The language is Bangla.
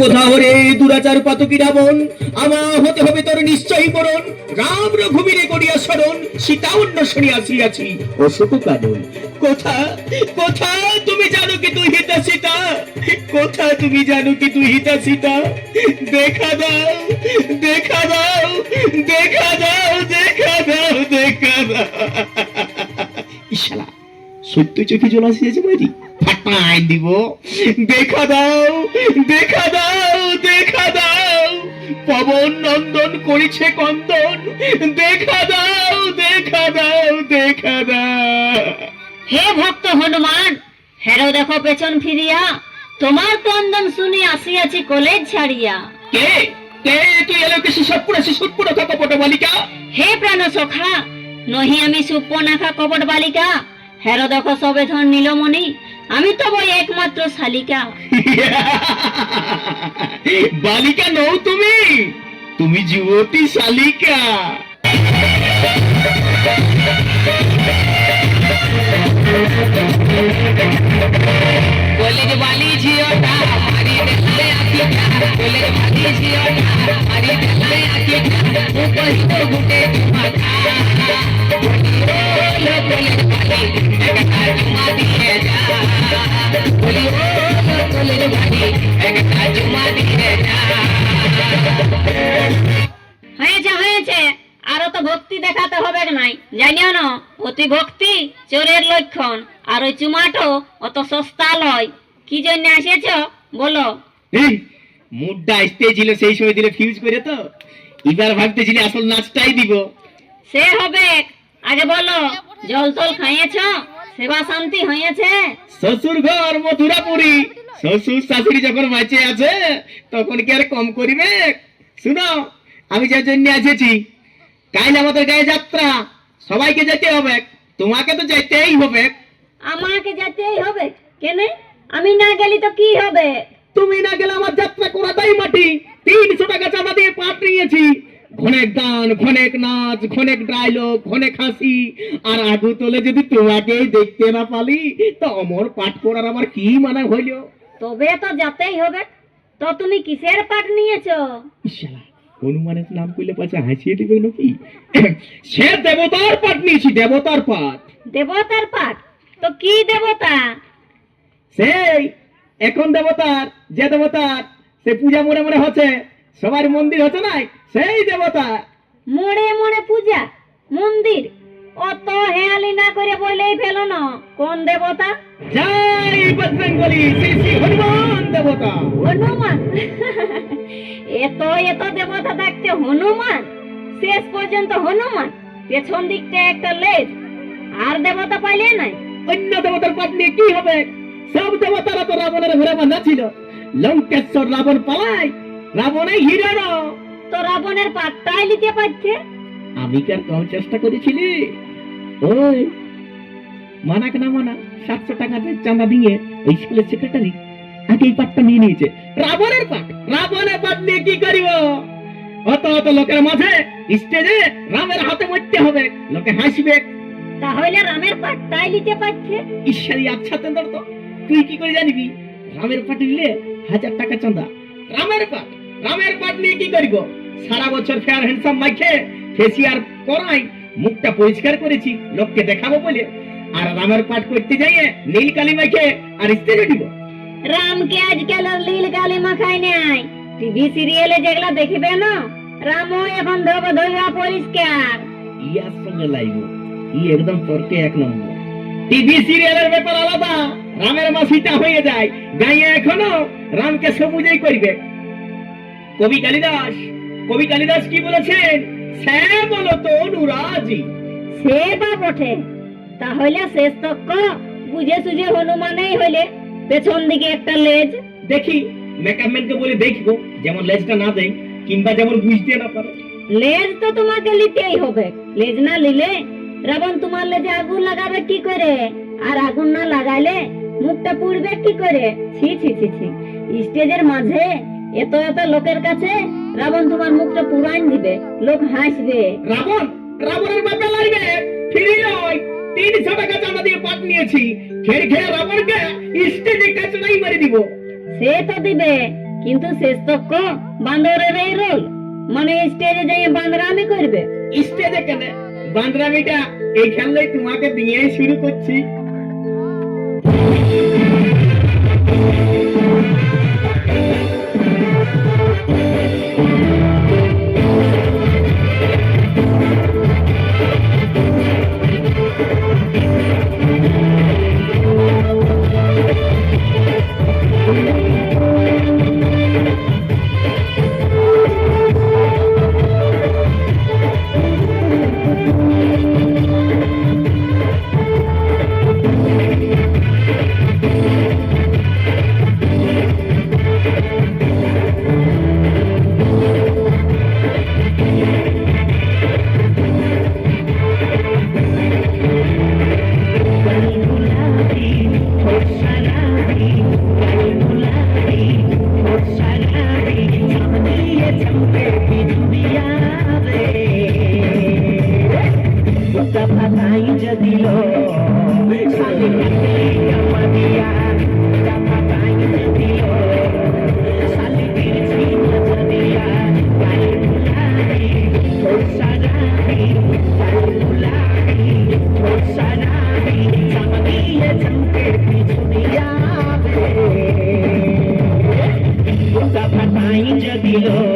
কোথাও রে দুরাচার পাতকি রাবণ আমা হতে হবে তোর নিশ্চয়ই মরণ। রাম রঘুবীরে করিয়া স্মরণ, সীতা অন্য শুনিয়া আসিয়াছি। অশোক কানন, কোথা কোথা তুমি জানো কি তুই হিতা সীতা? কোথা তুমি জানো কি তুই হিতা সীতা? দেখা দাও দেখা দাও দেখা দাও দেখা দাও দেখা দাও। ইশালা। সত্য চোখে জল আসিয়াছে বাড়ি ফাটাই দিব। দেখা দাও দেখা দাও দেখা দাও। পবন নন্দন করেছে কন্দন। দেখা দাও দেখা দাও দেখা দাও। হে ভক্ত হনুমান হেরো দেখো পেছন ফিরিয়া। তোমার ক্রন্দন শুনি আসিয়াছি কলেজ ছাড়িয়া। কে? কে? তুই এলো? কি কপট বালিকা? হে প্রাণ সখা নহি আমি সুপনাখা কপট বালিকা। হেরো দেখো সবে ধন নীলমণি আমি তো বই একমাত্র শালিকা। বালিকা নও তুমি তুমি যুবতী শালিকা। কলেজ বালি ঝিওটা মারি দেখালে আখিটা কলেজ বালি ঝিওটা মারি জানিও না অতি ভক্তি চোরের লক্ষণ আর ওই চুমাটো অত সস্তা লয়। কি জন্য আসেছ বলো। এই, মুডটা আসতে ছিল সেই সময় দিলে ফিউজ করে তো। এবার ভাবতেছিলি আসল নাচটাই দিব। সে হবে। আগে বলো জল টল খাইয়েছ? সেবা শান্তি হয়েছে শ্বশুর ঘর মথুরাপুরি। শ্বশুর শাশুড়ি যখন বাঁচে আছে তখন কি আর কম করিবে? শুনো আমি যার জন্য এসেছি কাল আমাদের গায়ে যাত্রা। সবাইকে যেতে হবে। তোমাকে তো যেতেই হবে। আমাকে যেতেই হবে? কেনে? আমি না গেলি তো কি হবে? তুমি না গেলে আমার যাত্রা করাটাই মাটি। তিনশো টাকা চাঁদা দিয়ে পাঠ নিয়েছি। ঘনেক গান ঘনেক নাচ ঘনেক ডায়লগ ঘনেক হাসি। আর আগু তোলে যদি তোমাকেই দেখতে না পালি তো অমর পাঠ করার আমার কি মানে হইল? তবে তো যেতেই হবে। তো তুমি কিসের পাঠ নিয়েছো? ইশালা হনুমানের নাম করলে পাশে হাসিয়ে দিবে নাকি? সে দেবতার পাঠ নিয়েছি দেবতার পাঠ। দেবতার পাঠ? তো কি দেবতা? সেই এখন দেবতার যে দেবতার সে পূজা মনে মনে হচ্ছে সবার মন্দির হচ্ছে নাই সেই দেবতা মনে মনে পূজা মন্দির। অত হেয়ালি না করে বলেই ফেলো না। কোন দেবতা? জয় বজরঙ্গলি শ্রী শ্রী হনুমান দেবতা। হনুমান? এত এত দেবতা থাকতে হনুমান? শেষ পর্যন্ত হনুমান? পেছন দিকটা একটা লেজ। আর দেবতা পাইলে নাই। অন্য দেবতার নিয়ে কি হবে? সব দেবতারা তো রাবণের ঘরে বাঁধা ছিল। লঙ্কেশ্বর রাবণ পালাই রাবণে হিরো তো রাবণের পাটটাই নিতে পারছে আমি কার কম চেষ্টা করেছিলি? ওই মানাক না মানা? সাতশো টাকা চাঁদা দিয়ে ওই স্কুলের সেক্রেটারি আগে এই নিয়ে নিয়েছে। রাবণের রাবণের নিয়ে কি করিব? অত অত লোকের মাঝে স্টেজে রামের হাতে মরতে হবে লোকে হাসবে। তাহলে রামের পাটটাই নিতে পারছে? ঈশ্বরী আচ্ছা তেন্দর তো। তুই কি করে জানিবি? রামের পাঠ নিলে হাজার টাকা চাঁদা। রামের পাঠ রামের পাঠ নিয়ে কি করিব? সারা বছর ফেয়ার হ্যান্ডসাম মাইখে ফেসিয়ার করাই মুখটা পরিষ্কার করেছি লোককে দেখাবো বলে। আর রামের পাঠ করতে যাইয়ে নীল কালি মাইখে আর স্টেজে দিব। রামকে আজকাল লীল গালি মাখায় নাই। টিভি সিরিয়ালে যেগুলা দেখিবে না রামও এখন ধোব ধোয়া পরিষ্কার। ইয়ার সঙ্গে লাইব ই একদম তর্কে এক নম্বর। টিভি সিরিয়ালের ব্যাপার আলাদা রামের মা সীতা হয়ে যায় গাইয়ে এখনও রামকে সবুজেই করবে। কবি কালিদাস কবি কালিদাস কি বলেছেন? সে অনুরাজি। সে বা বটে। তাহলে শেষ তক্ক বুঝে সুঝে হনুমানেই হইলে। পেছন দিকে একটা লেজ। দেখি মেকআপ বলে দেখব যেমন লেজটা না দেয় কিংবা যেমন বুঝতে না পারে। লেজ তো তোমাকে নিতেই হবে। লেজ না নিলে রাবণ তোমার লেজে আগুন লাগাবে কি করে? আর আগুন না লাগাইলে মুখটা পুড়বে কি করে? ছি ছি ছি ছি। স্টেজের মাঝে এত এত লোকের কাছে রাবণ তোমার মুখটা পুরান দিবে লোক হাসবে। রাবণ রাবণের বাপে লাগবে ফিরি নয় তিনশো টাকা চাঁদা দিয়ে পাট নিয়েছি। খেয়ে খেয়ে রাবণকে স্টেজে কাচড়াই মারি দিব। সে তো দিবে কিন্তু শেষ তক্ক বান্দরের এই রোল মানে স্টেজে যাই বান্দরামি করবে। স্টেজে কেন? বান্দরামিটা এই তোমাকে দিয়েই শুরু করছি। yeah.